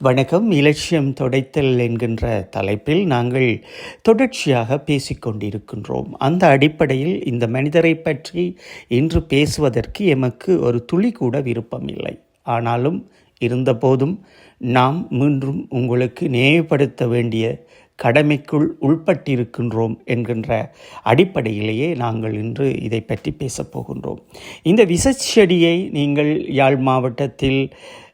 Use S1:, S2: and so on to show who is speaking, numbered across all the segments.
S1: வணக்கம். இலட்சியம் தொடைத்தல் என்கின்ற தலைப்பில் நாங்கள் தொடர்ச்சியாக பேசிக்கொண்டிருக்கின்றோம். அந்த அடிப்படையில் இந்த மனிதரை பற்றி இன்று பேசுவதற்கு எமக்கு ஒரு துளி கூட விருப்பமில்லை. ஆனாலும் இருந்தபோதும் நாம் மீண்டும் உங்களுக்கு நினைவுபடுத்த வேண்டிய கடமைக்குள் உள்பட்டிருக்கின்றோம் என்கின்ற அடிப்படையிலேயே நாங்கள் இன்று இதை பற்றி பேசப்போகின்றோம் இந்த விசச்செடியை நீங்கள் யாழ் மாவட்டத்தில்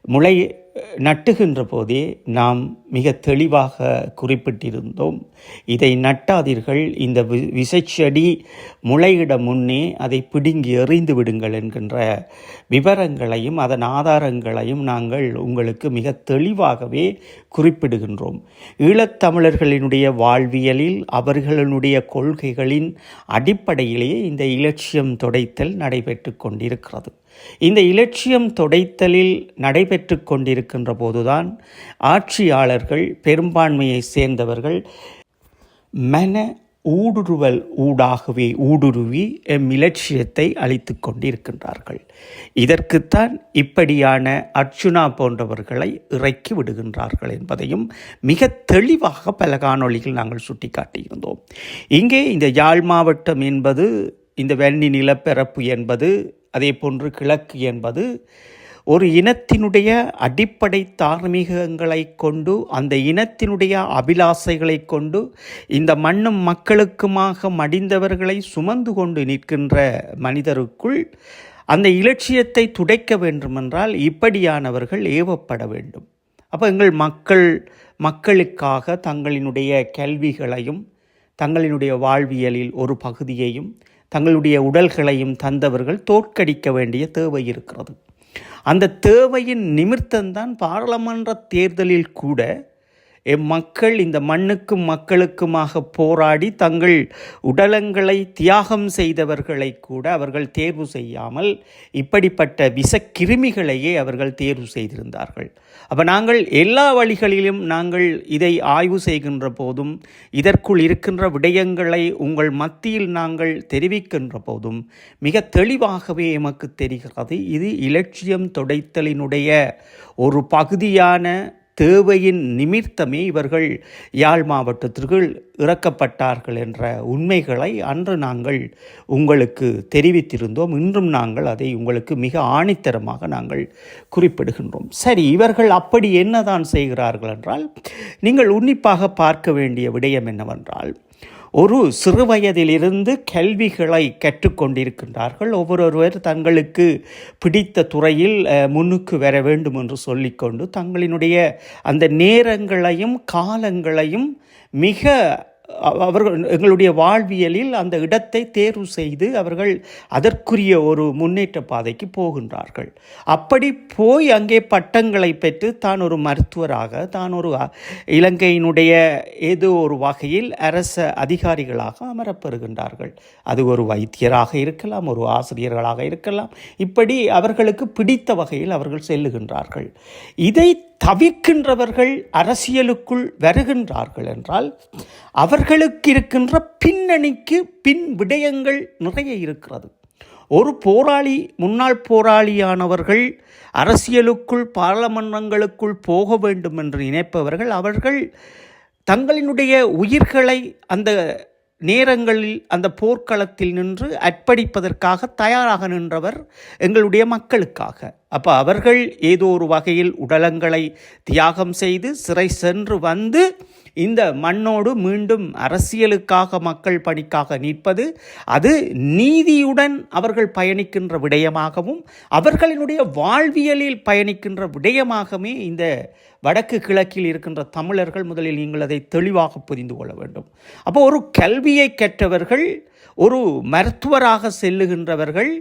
S1: முளை நட்டுகின்ற போதே நாம் மிக தெளிவாக குறிப்பிட்டிருந்தோம். இதை நட்டாதீர்கள். இந்த வி விசைச்செடி முளையிட முன்னே அதை பிடுங்கி எறிந்து விடுங்கள் என்கின்ற விவரங்களையும் அதன் ஆதாரங்களையும் நாங்கள் உங்களுக்கு மிக தெளிவாகவே குறிப்பிடுகின்றோம். ஈழத்தமிழர்களினுடைய வாழ்வியலில் அவர்களுடைய கொள்கைகளின் அடிப்படையிலேயே இந்த இலட்சியம் தொடைத்தல் நடைபெற்று கொண்டிருக்கிறது. இந்த இலட்சியம் தொடைத்தலில் நடைபெற்று கொண்டிருக்கின்ற போதுதான் ஆட்சியாளர்கள் பெரும்பான்மையை சேர்ந்தவர்கள் மன ஊடுருவல் ஊடாகவே ஊடுருவி எம் இலட்சியத்தை அளித்து கொண்டிருக்கின்றார்கள். இதற்குத்தான் இப்படியான அர்ச்சுனா போன்றவர்களை இறக்கி விடுகின்றார்கள் என்பதையும் மிக தெளிவாக பல காணொளிகள் நாங்கள் சுட்டிக்காட்டியிருந்தோம். இங்கே இந்த யாழ் மாவட்டம் என்பது இந்த வெண்ணி நிலப்பரப்பு என்பது அதே போன்று கிழக்கு என்பது ஒரு இனத்தினுடைய அடிப்படை தார்மீகங்களை கொண்டு அந்த இனத்தினுடைய அபிலாசைகளை கொண்டு இந்த மண்ணும் மக்களுக்குமாக மடிந்தவர்களை சுமந்து கொண்டு நிற்கின்ற மனிதருக்குள் அந்த இலட்சியத்தை துடைக்க வேண்டுமென்றால் இப்படியானவர்கள் ஏவப்பட வேண்டும். அப்போ எங்கள் மக்கள் மக்களுக்காக தங்களினுடைய கல்விகளையும் தங்களினுடைய வாழ்வியலில் ஒரு பகுதியையும் தங்களுடைய உடல்களையும் தந்தவர்கள் தோற்கடிக்க வேண்டிய தேவை இருக்கிறது. அந்த தேவையின் நிமித்தம்தான் பாராளுமன்ற தேர்தலில் கூட எம்மக்கள் இந்த மண்ணுக்கும் மக்களுக்குமாக போராடி தங்கள் உடலங்களை தியாகம் செய்தவர்களை கூட அவர்கள் தேர்வு செய்யாமல் இப்படிப்பட்ட விஷக்கிருமிகளையே அவர்கள் தேர்வு செய்திருந்தார்கள். அப்போ நாங்கள் எல்லா வழிகளிலும் நாங்கள் இதை ஆய்வு செய்கின்ற போதும் இதற்குள் இருக்கின்ற விடயங்களை உங்கள் மத்தியில் நாங்கள் தெரிவிக்கின்ற போதும் மிக தெளிவாகவே எமக்கு தெரிகிறது. இது இலட்சியம் தொடைத்தலினுடைய ஒரு பகுதியான தேவையின் நிமித்தமே இவர்கள் யாழ் மாவட்டத்திற்குள் இறக்கப்பட்டார்கள் என்ற உண்மைகளை அன்று நாங்கள் உங்களுக்கு தெரிவித்திருந்தோம். இன்றும் நாங்கள் அதை உங்களுக்கு மிக ஆணித்தரமாக நாங்கள் குறிப்பிடுகின்றோம். சரி இவர்கள் அப்படி என்னதான் செய்கிறார்கள் என்றால் நீங்கள் உன்னிப்பாக பார்க்க வேண்டிய விடயம் என்னவென்றால் ஒரு சிறுவயதிலிருந்து கல்விகளை கற்றுக்கொண்டிருக்கின்றார்கள் ஒவ்வொருவர் தங்களுக்கு பிடித்த துறையில் முன்னுக்கு வர வேண்டும் என்று சொல்லிக்கொண்டு தங்களினுடைய அந்த நேரங்களையும் காலங்களையும் மிக அவர்கள் எங்களுடைய வாழ்வியலில் அந்த இடத்தை தேர்வு செய்து அவர்கள் அதற்குரிய ஒரு முன்னேற்ற பாதைக்கு போகின்றார்கள். அப்படி போய் அங்கே பட்டங்களை பெற்று தான் ஒரு மருத்துவராக தான் ஒரு இலங்கையினுடைய ஏதோ ஒரு வகையில் அரச அதிகாரிகளாக அமரப்பெறுகின்றார்கள். அது ஒரு வைத்தியராக இருக்கலாம் ஒரு ஆசிரியர்களாக இருக்கலாம். இப்படி அவர்களுக்கு பிடித்த வகையில் அவர்கள் செல்லுகின்றார்கள். இதை தவிக்கின்றவர்கள் அரசியலுக்குள் வருகின்றார்கள் என்றால் அவர்களுக்கு இருக்கின்ற பின்னணிக்கு பின் விடயங்கள் நிறைய இருக்கிறது. ஒரு போராளி முன்னாள் போராளியானவர்கள் அரசியலுக்குள் பாராளுமன்றங்களுக்குள் போக வேண்டும் என்று நினைப்பவர்கள் அவர்கள் தங்களினுடைய உயிர்களை அந்த நேரங்களில் அந்த போர்க்களத்தில் நின்று அர்ப்பணிப்பதற்காக தயாராக நின்றவர் எங்களுடைய மக்களுக்காக. அப்போ அவர்கள் ஏதோ ஒரு வகையில் உடலங்களை தியாகம் செய்து சிறை சென்று வந்து இந்த மண்ணோடு மீண்டும் அரசியலுக்காக மக்கள் பணிக்காக நிற்பது அது நீதியுடன் அவர்கள் பயணிக்கின்ற விடயமாகவும் அவர்களினுடைய வாழ்வியலில் பயணிக்கின்ற விடயமாகவே இந்த வடக்கு கிழக்கில் இருக்கின்ற தமிழர்கள் முதலில் நீங்கள் அதை தெளிவாக புரிந்து கொள்ள வேண்டும். அப்போ ஒரு கல்வியை கற்றவர்கள் ஒரு மருத்துவராக செல்லுகின்றவர்கள்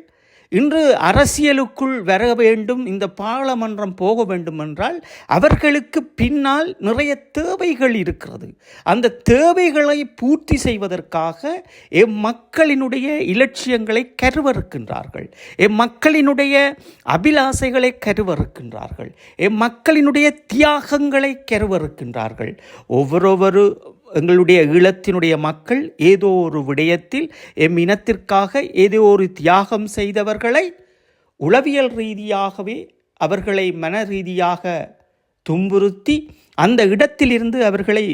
S1: இன்று அரசியலுக்குள் வர வேண்டும் இந்த பாராளுமன்றம் போக வேண்டும் என்றால் அவர்களுக்கு பின்னால் நிறைய தேவைகள் இருக்கிறது. அந்த தேவைகளை பூர்த்தி செய்வதற்காக எம் மக்களினுடைய இலட்சியங்களை கருவறுக்கின்றார்கள். எம் மக்களினுடைய அபிலாசைகளை கருவறுக்கின்றார்கள். எம் மக்களினுடைய தியாகங்களை கருவறுக்கின்றார்கள். ஒவ்வொருவரு எங்களுடைய ஈழத்தினுடைய மக்கள் ஏதோ ஒரு விடயத்தில் எம் இனத்திற்காக ஏதோ ஒரு தியாகம் செய்தவர்களை உளவியல் ரீதியாகவே அவர்களை மன ரீதியாக துன்புறுத்தி அந்த இடத்திலிருந்து அவர்களை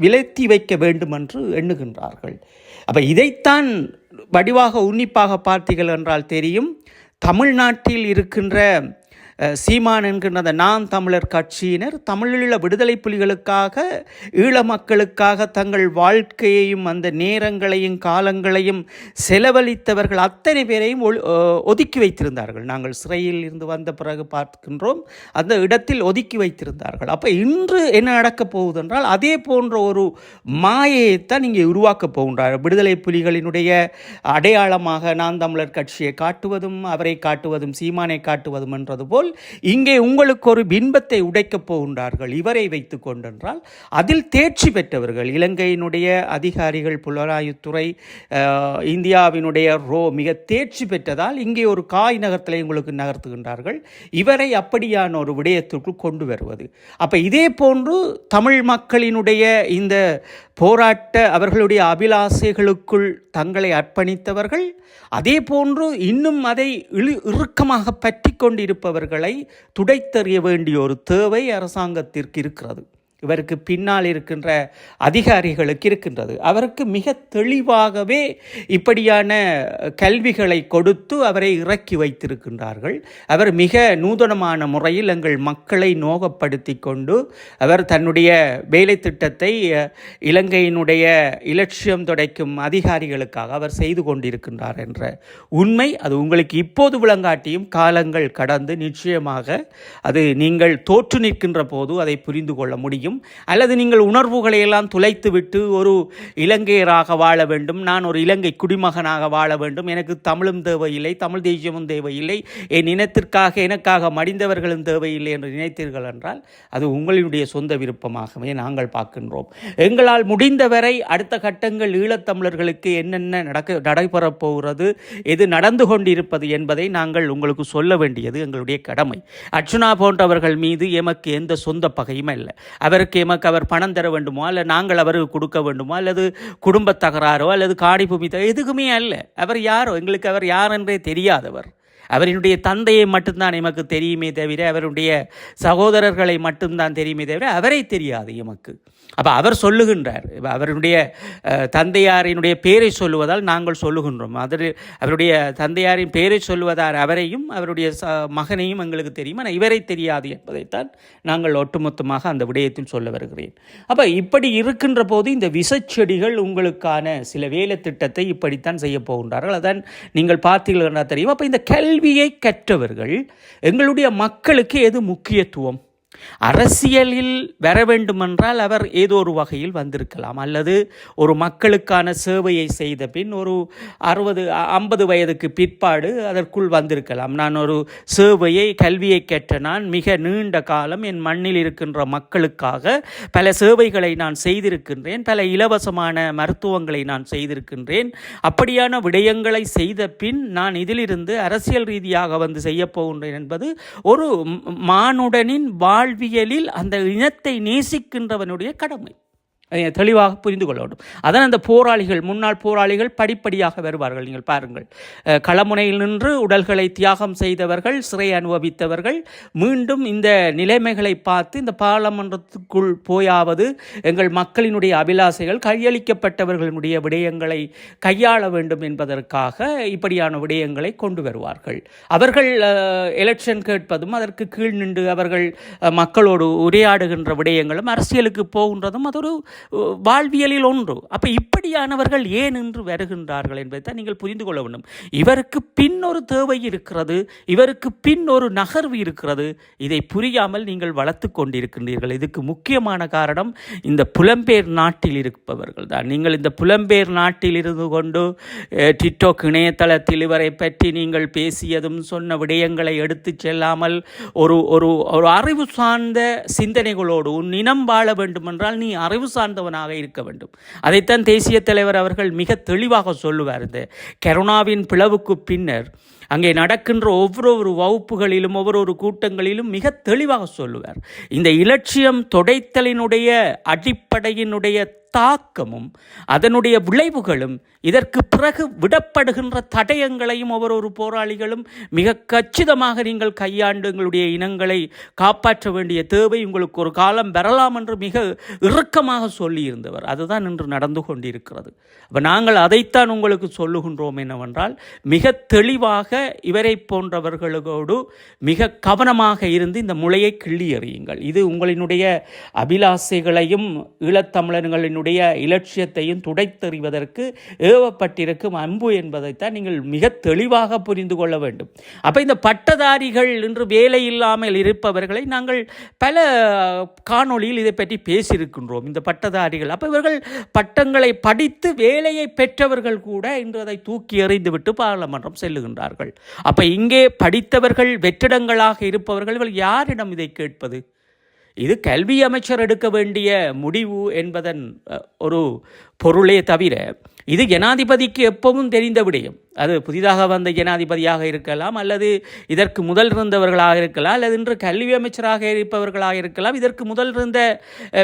S1: விலத்தி வைக்க வேண்டும் என்று எண்ணுகின்றார்கள். அப்போ இதைத்தான் வடிவாக உன்னிப்பாக பார்த்தீர்கள் என்றால் தெரியும். தமிழ்நாட்டில் இருக்கின்ற சீமான் என்கின்ற அந்த நாம் தமிழர் கட்சியினர் தமிழீழ விடுதலை புலிகளுக்காக ஈழ மக்களுக்காக தங்கள் வாழ்க்கையையும் அந்த நேரங்களையும் காலங்களையும் செலவழித்தவர்கள் அத்தனை பேரையும் ஒதுக்கி வைத்திருந்தார்கள். நாங்கள் சிறையில் இருந்து வந்த பிறகு பார்க்கின்றோம் அந்த இடத்தில் ஒதுக்கி வைத்திருந்தார்கள். அப்போ இன்று என்ன நடக்கப் போகுது என்றால் அதே போன்ற ஒரு மாயையைத்தான் இங்கே உருவாக்கப் போகின்றார் விடுதலை புலிகளினுடைய அடையாளமாக நான் தமிழர் கட்சியை காட்டுவதும் அவரை காட்டுவதும் சீமானை காட்டுவதும் என்றது போல் இங்கே உங்களுக்கு ஒரு பின்பத்தை உடைக்கப் போகின்றார்கள் இவரை வைத்து கொண்டென்றால் அதில் தேர்ச்சி பெற்றவர்கள் இலங்கையினுடைய அதிகாரிகள் புலனாய்வுத்துறை இந்தியாவினுடைய ரோ மிக தேர்ச்சி பெற்றதால் இங்கே ஒரு காய் நகரத்தில் உங்களுக்கு நகர்த்துகின்றார்கள் இவரை அப்படியான ஒரு விடயத்திற்குள் கொண்டு வருவது. அப்போ இதே போன்று தமிழ் மக்களினுடைய இந்த போராட்ட அவர்களுடைய அபிலாசைகளுக்குள் தங்களை அர்ப்பணித்தவர்கள் அதே போன்று இன்னும் அதை இழு இறுக்கமாக பற்றி கொண்டிருப்பவர்கள் துடைத்தறிய வேண்டிய ஒரு தேவை அரசாங்கத்திற்கு இருக்கிறது. இவருக்கு பின்னால் இருக்கின்ற அதிகாரிகளுக்கு இருக்கின்றது. அவருக்கு மிக தெளிவாகவே இப்படியான கல்விகளை கொடுத்து அவரை இறக்கி வைத்திருக்கின்றார்கள். அவர் மிக நூதனமான முறையில் எங்கள் மக்களை நோகப்படுத்தி கொண்டு அவர் தன்னுடைய வேலை திட்டத்தை இலங்கையினுடைய இலட்சியம் துடைக்கும் அதிகாரிகளுக்காக அவர் செய்து கொண்டிருக்கின்றார் என்ற உண்மை அது உங்களுக்கு இப்போது விளங்காட்டியும் காலங்கள் கடந்து நிச்சயமாக அது நீங்கள் தோற்று நிற்கின்ற போது அதை புரிந்து கொள்ள முடியும். அல்லது நீங்கள் உணர்வுகளை எல்லாம் துளைத்துவிட்டு ஒரு இலங்கையராக வாழ வேண்டும். நான் ஒரு இலங்கை குடிமகனாக வாழ வேண்டும். எனக்கு தமிழும் தேவையில்லை தமிழ் தேசியமும் தேவையில்லை. என் இனத்திற்காக எனக்காக மடிந்தவர்களும் தேவையில்லை என்று நினைத்தீர்கள் என்றால் அது உங்களுடைய சொந்த விருப்பமாகவே நாங்கள் பார்க்கின்றோம். எங்களால் முடிந்தவரை அடுத்த கட்டங்கள் ஈழத்தமிழர்களுக்கு என்னென்ன நடக்க நடைபெறப் போகிறது எது நடந்து கொண்டிருப்பது என்பதை நாங்கள் உங்களுக்கு சொல்ல வேண்டியது எங்களுடைய கடமை. அர்ச்சுனா போன்றவர்கள் மீது எமக்கு எந்த சொந்த பகையும் இல்லை. அவருக்கு எமக்கு அவர் பணம் தர வேண்டுமோ? அல்ல நாங்கள் அவருக்கு கொடுக்க வேண்டுமோ? அல்லது குடும்ப தகராறோ? அல்லது காடி பூமி எதுக்குமே அல்ல. அவர் யாரோ? எங்களுக்கு அவர் யார் என்றே தெரியாதவர். அவரினுடைய தந்தையை மட்டும்தான் எமக்கு தெரியுமே தவிர அவருடைய சகோதரர்களை மட்டும்தான் தெரியுமே தவிர அவரை தெரியாது எமக்கு. அப்போ அவர் சொல்லுகின்றார். அவருடைய தந்தையாரினுடைய பேரை சொல்லுவதால் நாங்கள் சொல்லுகின்றோம். அதில் அவருடைய தந்தையாரின் பேரை சொல்லுவதால் அவரையும் அவருடைய ச மகனையும் எங்களுக்கு தெரியும். ஆனால் இவரை தெரியாது என்பதைத்தான் நாங்கள் ஒட்டுமொத்தமாக அந்த விடயத்தில் சொல்ல வருகிறேன். அப்போ இப்படி இருக்கின்ற போது இந்த விசச்செடிகள் உங்களுக்கான சில வேலை திட்டத்தை இப்படித்தான் செய்ய போகின்றார்கள். அதான் நீங்கள் பார்த்தீர்கள் என்றால் தெரியும். அப்போ இந்த கல்வியை கற்றவர்கள் எங்களுடைய மக்களுக்கு எது முக்கியத்துவம்? அரசியலில் வர வேண்டுமென்றால் அவர் ஏதோ ஒரு வகையில் வந்திருக்கலாம். அல்லது ஒரு மக்களுக்கான சேவையை செய்த பின் ஒரு அறுபது ஐம்பது வயதுக்கு பிற்பாடு அதற்குள் வந்திருக்கலாம். நான் ஒரு சேவையை கல்வியை கேட்ட நான் மிக நீண்ட காலம் என் மண்ணில் இருக்கின்ற மக்களுக்காக பல சேவைகளை நான் செய்திருக்கின்றேன். பல இலவசமான மருத்துவங்களை நான் செய்திருக்கின்றேன். அப்படியான விடயங்களை செய்த பின் நான் இதிலிருந்து அரசியல் ரீதியாக வந்து செய்யப்போகின்றேன் என்பது ஒரு மானுடனின் மானுடனின் வாழ்வியலில் அந்த இனத்தை நேசிக்கின்றவனுடைய கடமை. தெளிவாக புரிந்து கொள்ள வேண்டும். அதான் அந்த போராளிகள் முன்னாள் போராளிகள் படிப்படியாக வருவார்கள். நீங்கள் பாருங்கள். களமுனையில் நின்று உடல்களை தியாகம் செய்தவர்கள் சிறை அனுபவித்தவர்கள் மீண்டும் இந்த நிலைமைகளை பார்த்து இந்த பாராளுமன்றத்துக்குள் போயாவது எங்கள் மக்களினுடைய அபிலாசைகள் கையளிக்கப்பட்டவர்களுடைய விடயங்களை கையாள வேண்டும் என்பதற்காக இப்படியான விடயங்களை கொண்டு வருவார்கள். அவர்கள் எலெக்ஷன் கேட்பதும் அதற்கு கீழ் நின்று அவர்கள் மக்களோடு உரையாடுகின்ற விடயங்களும் அரசியலுக்கு போகின்றதும் அது ஒரு வாழ்வியலில் ஒன்று. அப்போ இப்படியானவர்கள் ஏன் என்று வருகின்றார்கள் என்பதை தான் நீங்கள் புரிந்து கொள்ள வேண்டும். இவருக்கு பின் ஒரு தேவை இருக்கிறது இவருக்கு பின் ஒரு நகர்வு இருக்கிறது. இதை புரியாமல் நீங்கள் வளர்த்து கொண்டிருக்கின்றீர்கள். இதுக்கு முக்கியமான காரணம் இந்த புலம்பெயர் நாட்டில் இருப்பவர்கள் தான். நீங்கள் இந்த புலம்பெயர் நாட்டில் இருந்து கொண்டு டிக்டாக் இணையதளத்தில் இவரை பற்றி நீங்கள் பேசியதும் சொன்ன விடயங்களை எடுத்து செல்லாமல் ஒரு ஒரு ஒரு அறிவு சார்ந்த சிந்தனைகளோடு உன் இனம் வாழ வேண்டுமென்றால் நீ அறிவு சார்ந்தவனாக இருக்க வேண்டும். அதைத்தான் தேசிய தலைவர் அவர்கள் மிக தெளிவாக சொல்லுவார். இந்த கரோனாவின் பிளவுக்கு பின்னர் அங்கே நடக்கின்ற ஒவ்வொரு வகுப்புகளிலும் ஒவ்வொரு கூட்டங்களிலும் மிக தெளிவாக சொல்லுவார். இந்த இலட்சியம் தொடைத்தலினுடைய அடிப்படையினுடைய தாக்கமும் அதனுடைய விளைவுகளும் இதற்கு பிறகு விடப்படுகின்ற தடயங்களையும் ஒவ்வொரு போராளிகளும் மிக கச்சிதமாக நீங்கள் கையாண்டு எங்களுடைய இனங்களை காப்பாற்ற வேண்டிய தேவை உங்களுக்கு ஒரு காலம் வரலாம் என்று மிக இறுக்கமாக சொல்லியிருந்தவர். அதுதான் இன்று நடந்து கொண்டிருக்கிறது. அப்போ நாங்கள் அதைத்தான் உங்களுக்கு சொல்லுகின்றோம் என்னவென்றால் மிக தெளிவாக இவரை போன்றவர்களோடு மிக கவனமாக இருந்து இந்த முளையை கிள்ளி எறியுங்கள். இது உங்களினுடைய அபிலாசைகளையும் ஈழத்தமிழர்களினுடைய இலட்சியத்தையும் துடைத்தெறிவதற்கு ஏவப்பட்டிருக்கும் அன்பு என்பதைத்தான் நீங்கள் மிக தெளிவாக புரிந்து கொள்ள வேண்டும். அப்போ இந்த பட்டதாரிகள் இன்று வேலை இல்லாமல் இருப்பவர்களை நாங்கள் பல காணொளியில் இதை பற்றி பேசியிருக்கின்றோம். இந்த பட்டதாரிகள் அப்போ இவர்கள் பட்டங்களை படித்து வேலையை பெற்றவர்கள் கூட இன்று அதை தூக்கி எறிந்துவிட்டு பாராளுமன்றம் செல்லுகின்றார்கள். அப்போ இங்கே படித்தவர்கள் வெற்றிடங்களாக இருப்பவர்கள் இவர்கள் யாரிடம் இதை கேட்பது? இது கல்வி அமைச்சர் எடுக்க வேண்டிய முடிவு என்பதன் ஒரு பொருளே தவிர இது ஜனாதிபதிக்கு எப்பவும் தெரிந்த விடயம். அது புதிதாக வந்த ஜனாதிபதியாக இருக்கலாம் அல்லது இதற்கு முதல் இருந்தவர்களாக இருக்கலாம் அல்லது இன்று கல்வி அமைச்சராக இருப்பவர்களாக இருக்கலாம் இதற்கு முதல் இருந்த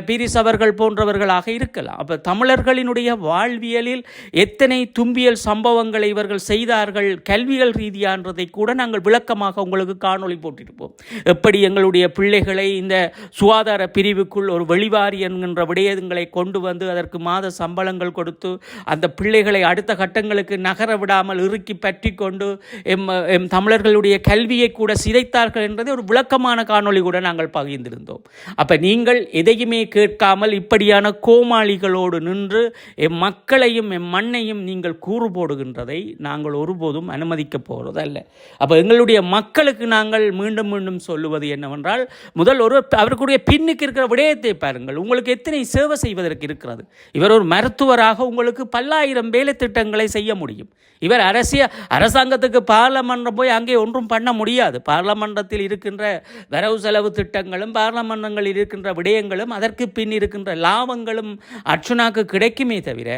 S1: பீரிஸ் அவர்கள் போன்றவர்களாக இருக்கலாம். அப்போ தமிழர்களினுடைய வாழ்வியலில் எத்தனை தும்பியல் சம்பவங்களை இவர்கள் செய்தார்கள் கல்வியல் ரீதியான்றதை கூட நாங்கள் விளக்கமாக உங்களுக்கு காணொளி போட்டிருப்போம். எப்படி எங்களுடைய பிள்ளைகளை இந்த சுகாதார பிரிவுக்குள் ஒரு வெளிவாரி என்கின்ற விடயங்களை கொண்டு வந்து அதற்கு மாத சம்பளங்கள் கொடுத்து அந்த பிள்ளைகளை அடுத்த கட்டங்களுக்கு நகர விடாமல் இறுக்கி பற்றி கொண்டு எம் எம் தமிழர்களுடைய கல்வியை கூட சிதைத்தார்கள் என்பதை ஒரு விளக்கமான காணொளி கூட நாங்கள் பகிர்ந்திருந்தோம். அப்போ நீங்கள் எதையுமே கேட்காமல் இப்படியான கோமாளிகளோடு நின்று எம் மக்களையும் எம் மண்ணையும் நீங்கள் கூறு போடுகின்றதை நாங்கள் ஒருபோதும் அனுமதிக்க போகிறதல்ல அப்போ எங்களுடைய மக்களுக்கு நாங்கள் மீண்டும் மீண்டும் சொல்லுவது என்னவென்றால் முதல் ஒரு அவருக்குடைய பின்னுக்கு இருக்கிற விடயத்தை பாருங்கள். உங்களுக்கு எத்தனை சேவை செய்வதற்கு இருக்கிறது? இவர் ஒரு மருத்துவராக உங்களுக்கு பல்லாயிரம் வேலை திட்டங்களை செய்ய முடியும். இவர் அரசிய அரசாங்கத்துக்கு பார்லமன்றம் போய் அங்கே ஒன்றும் பண்ண முடியாது. பார்லமன்றத்தில் இருக்கின்ற வரவு செலவு திட்டங்களும் பார்லமன்றங்களில் இருக்கின்ற விடயங்களும் அதற்கு பின் இருக்கின்ற லாபங்களும் அர்ச்சுனாக்கு கிடைக்குமே தவிர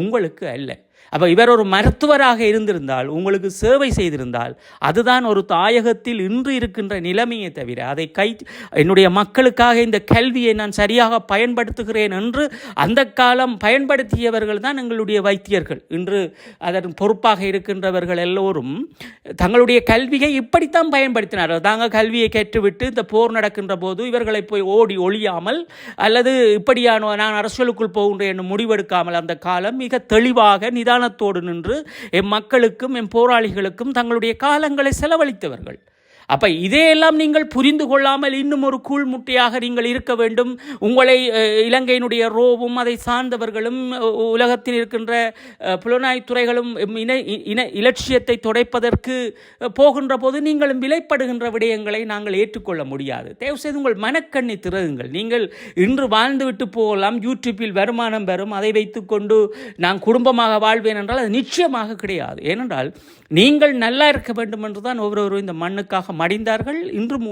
S1: உங்களுக்கு அல்ல. அப்போ இவர் ஒரு மருத்துவராக இருந்திருந்தால் உங்களுக்கு சேவை செய்திருந்தால் அதுதான் ஒரு தாயகத்தில் இன்று இருக்கின்ற நிலைமையை தவிர அதை கை என்னுடைய மக்களுக்காக இந்த கல்வியை நான் சரியாக பயன்படுத்துகிறேன் என்று அந்த காலம் பயன்படுத்தியவர்கள் தான் எங்களுடைய வைத்தியர்கள். இன்று அதன் பொறுப்பாக இருக்கின்றவர்கள் எல்லோரும் தங்களுடைய கல்வியை இப்படித்தான் பயன்படுத்தினார்கள். தாங்க கல்வியை கற்றுவிட்டு இந்த போர் நடக்கின்ற போது இவர்களை போய் ஓடி ஒழியாமல் அல்லது இப்படியான நான் அரசியலுக்குள் போகின்றேன் என்று முடிவெடுக்காமல் அந்த காலம் மிக தெளிவாக நிதானத்தோடு நின்று எம் மக்களுக்கும் எம் போராளிகளுக்கும் தங்களுடைய காலங்களை செலவழித்தவர்கள். அப்போ இதையெல்லாம் நீங்கள் புரிந்து கொள்ளாமல் இன்னும் ஒரு கூழ்முட்டையாக நீங்கள் இருக்க வேண்டும். உங்களை இலங்கையினுடைய ரோவும் அதை சார்ந்தவர்களும் உலகத்தில் இருக்கின்ற அஹ், புலனாய்வு துறைகளும் இன இ- இன இலட்சியத்தை துடைப்பதற்கு போகின்ற போது நீங்களும் விலைப்படுகின்ற விடயங்களை நாங்கள் ஏற்றுக்கொள்ள முடியாது. தயவுசெய்து உங்கள் மனக்கண்ணை திறகுங்கள். நீங்கள் இன்று வாழ்ந்துவிட்டு போகலாம் யூடியூப்பில் வருமானம் பெறும் அதை வைத்துக்கொண்டு நான் குடும்பமாக வாழ்வேன் என்றால் அது நிச்சயமாக கிடையாது. ஏனென்றால் நீங்கள் நல்லா இருக்க வேண்டும் என்று தான் ஒவ்வொருவரும் இந்த மண்ணுக்காக மடிந்தார்கள் இன்றும்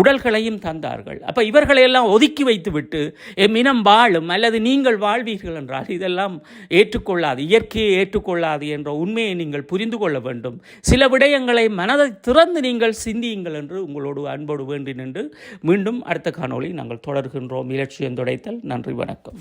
S1: உடல்களையும் தந்தார்கள். அப்போ இவர்களையெல்லாம் ஒதுக்கி வைத்துவிட்டு எம் இனம் வாழும் அல்லது நீங்கள் வாழ்வீர்கள் என்றால் இதெல்லாம் ஏற்றுக்கொள்ளாது இயற்கையை ஏற்றுக்கொள்ளாது என்ற உண்மையை நீங்கள் புரிந்து கொள்ள வேண்டும். சில விடயங்களை மனதை திறந்து நீங்கள் சிந்தியுங்கள் என்று உங்களோடு அன்போடு வேண்டி நின்று மீண்டும் அடுத்த காணொளி நாங்கள் தொடர்கின்றோம். இலட்சியம் துடைத்தல். நன்றி வணக்கம்.